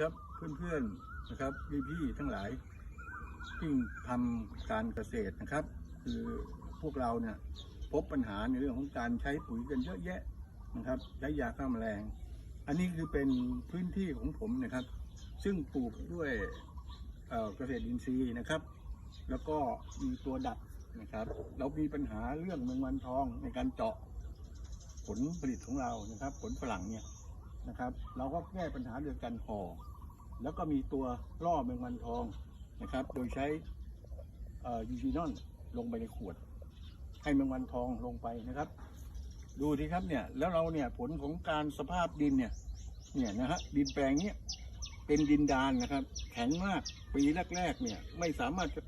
ครับเพื่อนๆนะครับพี่ๆทั้งหลายที่ทำการเกษตรนะครับ คือพวกเราเนี่ยพบปัญหาในเรื่องของการใช้ปุ๋ยกันเยอะแยะนะครับใช้ยาฆ่าแมลง อันนี้คือเป็นพื้นที่ของผมนะครับ ซึ่งปลูกด้วยเเกษตรอินทรีย์นะครับ แล้วก็มีตัวดักนะครับ เรามีปัญหาเรื่องแมงวันทองในการเจาะผลผลิตของเรานะครับ ผลฝรั่งเนี่ย นะครับ เราก็แก้ปัญหาโดยการห่อแล้วก็มีตัวล่อแมงวันทองนะครับ โดยใช้ยูจีนอนลงไปในขวด ให้แมงวันทองลงไปนะครับ ดูทีครับเนี่ยแล้วเราเนี่ยผลของการสภาพดินเนี่ยเนี่ยนะฮะดินแปลงเนี้ยเป็นดินดานนะครับ แข็งมากปีแรกๆเนี่ยไม่สามารถจะ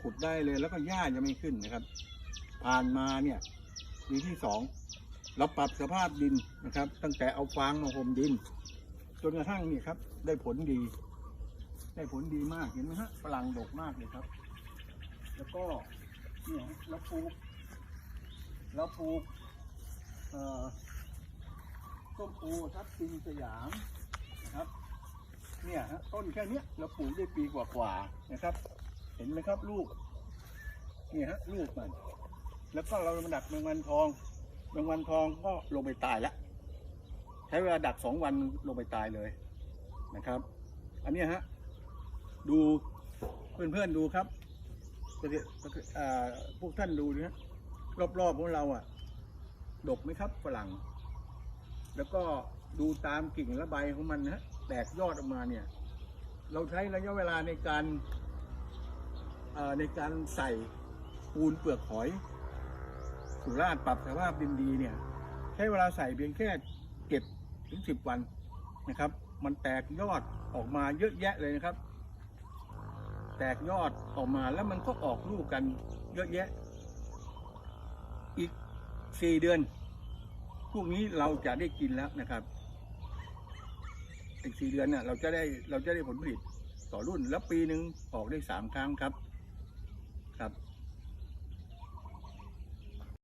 ขุดได้เลยแล้วก็หญ้าจะไม่ขึ้นนะครับ ผ่านมาเนี่ยปีที่สอง เราปรับสภาพดินนะครับ ตั้งแต่เอาฟางมาห่มดิน จนกระทั่งนี่ครับ ได้ผลดี ได้ผลดีมากเห็นไหมฮะฝรั่งดกมากเลยครับ แล้วก็เนี่ยเราปลูกเราปลูกเอ่อต้นโอทับทิมสยามนะครับ เนี่ยฮะต้นแค่นี้เราปลูกได้ปีกว่าๆนะครับ เห็นไหมครับลูกเนี่ยฮะลูกมัน แล้วก็เรามาดักแมงวันทอง แมงวันทองก็ลงไปตายแล้วใช้เวลาดักสองวันลงไปตายเลยนะครับ อันนี้ฮะดูเพื่อนๆดูครับพวกท่านดูนะรอบๆของเราอะ ดกไหมครับฝรั่ง แล้วก็ดูตามกิ่งและใบของมันนะฮะแตกยอดออกมาเนี่ย เราใช้ระยะเวลาในการในการใส่ปูนเปลือกหอย สุราษฎร์ปรับสภาพดินดีเนี่ยใช้เวลาใส่เพียงแค่เจ็ดถึงสิบวันนะครับ มันแตกยอดออกมาเยอะแยะเลยนะครับ แตกยอดออกมาแล้วมันก็ออกลูกกันเยอะแยะ อีกสี่เดือนพวกนี้เราจะได้กินแล้วนะครับอีกสี่เดือนเนี่ยเราจะได้เราจะได้ผลผลิตต่อรุ่นแล้วปีหนึ่งออกได้สามครั้งครับครับ